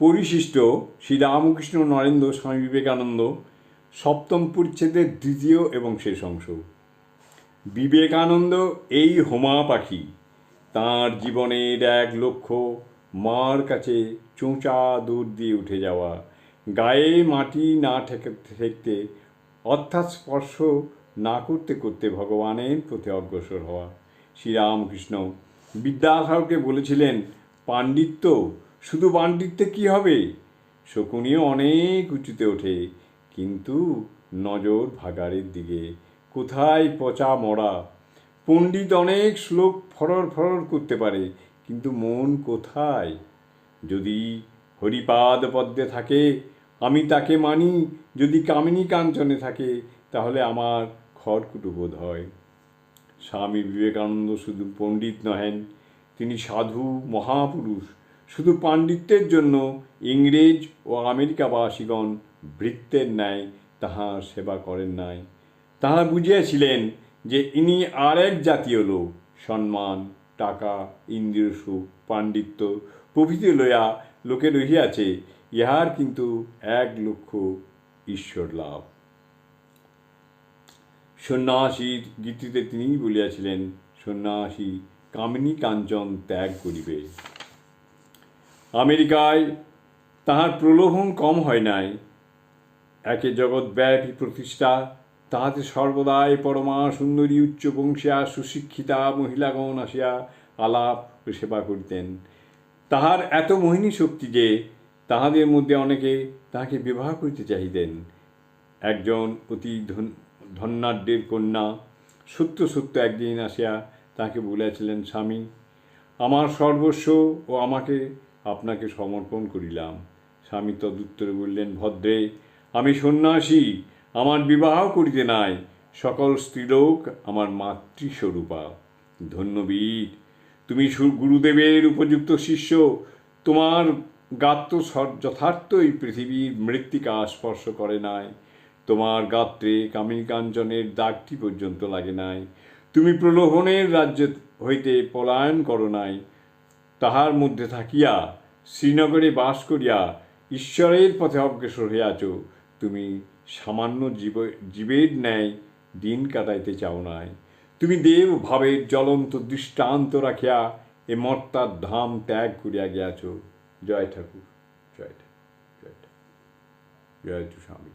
পরিশিষ্ট শ্রীরামকৃষ্ণ নরেন্দ্র স্বামী বিবেকানন্দ সপ্তম পরিচ্ছেদের দ্বিতীয় এবং শেষ অংশ। বিবেকানন্দ এই হোমা পাখি। তাঁর জীবনের এক লক্ষ্য, মার কাছে চোঁচা দূর দিয়ে উঠে যাওয়া। গায়ে মাটি না ঠেকে, ঠেকতে, অর্থাৎ স্পর্শ না করতে করতে ভগবানের প্রতি অগ্রসর হওয়া। শ্রীরামকৃষ্ণ বিদ্যাসাগরকে বলেছিলেন, পাণ্ডিত্য শুধু পাণ্ডিত্যে কি হবে? শকুনিও অনেক উঁচুতে ওঠে, কিন্তু নজর ভাগাড়ের দিকে। কোথায় পচা মরা? পণ্ডিত অনেক শ্লোক ফরর ফরর করতে পারে, কিন্তু মন কোথায়? যদি হরিপাদ পদ্মে থাকে, আমি তাকে মানি। যদি কামিনী কাঞ্চনে থাকে, তাহলে আমার খড়কুটো বোধ হয়। স্বামী বিবেকানন্দ শুধু পণ্ডিত নহেন, তিনি সাধু মহাপুরুষ। শুধু পাণ্ডিত্যের জন্য ইংরেজ ও আমেরিকাবাসীগণ ভৃত্যের ন্যায় তাহার সেবা করেন নাই। তাহা বুঝিয়াছিলেন যে ইনি আর এক জাতীয় লোক, সম্মান, টাকা, ইন্দ্রিয় সুখ, পাণ্ডিত্য প্রভৃতি লইয়া লোকে রহিয়াছে, ইহার কিন্তু এক লক্ষ্য ঈশ্বর লাভ। সন্ন্যাসীর গীতিতে তিনিই বলিয়াছিলেন, সন্ন্যাসী কামিনী কাঞ্চন ত্যাগ করিবে। আমেরিকায় তাহার প্রলোভন কম হয় নাই। একে জগৎব্যাপী প্রতিষ্ঠা, তাহাতে সর্বদাই পরমা সুন্দরী উচ্চ বংশিয়া সুশিক্ষিতা মহিলাগণ আসিয়া আলাপ ও সেবা করিতেন। তাহার এত মোহিনী শক্তি যে তাহাদের মধ্যে অনেকে তাহাকে বিবাহ করিতে চাহিতেন। একজন অতি ধন- ধন্যাঢ্যের কন্যা সত্য সত্য একদিন আসিয়া তাকে বলিয়াছিলেন, স্বামী, আমার সর্বস্ব ও আমাকে আপনাকে সমর্পণ করিলাম। স্বামী তদুত্তরে বললেন, ভদ্রে, আমি সন্ন্যাসী, আমার বিবাহ করিতে নাই। সকল স্ত্রীলোক আমার মাতৃস্বরূপা। ধন্যবীর, তুমি গুরুদেবের উপযুক্ত শিষ্য। তোমার গাত্র সর- যথার্থ এই পৃথিবীর মৃত্তিকা স্পর্শ করে নাই। তোমার গাত্রে কামিনী কাঞ্চনের দাগটি পর্যন্ত লাগে নাই। তুমি প্রলোভনের রাজ্য হইতে পলায়ন করো নাই। তাহার মধ্যে থাকিয়া, শ্রীনগরে বাস করিয়া ঈশ্বরের পথে অগ্রসর হইয়াছ, তুমি সামান্য জীব, জীবের ন্যায় দিন কাটাইতে চাও নাই। তুমি দেব ভাবের জ্বলন্ত দৃষ্টান্ত রাখিয়া এ মর্তার ধাম ত্যাগ করিয়া গিয়াছ। জয় ঠাকুর জয় ঠাকুর জয় ঠাকুর। জয় তু স্বামী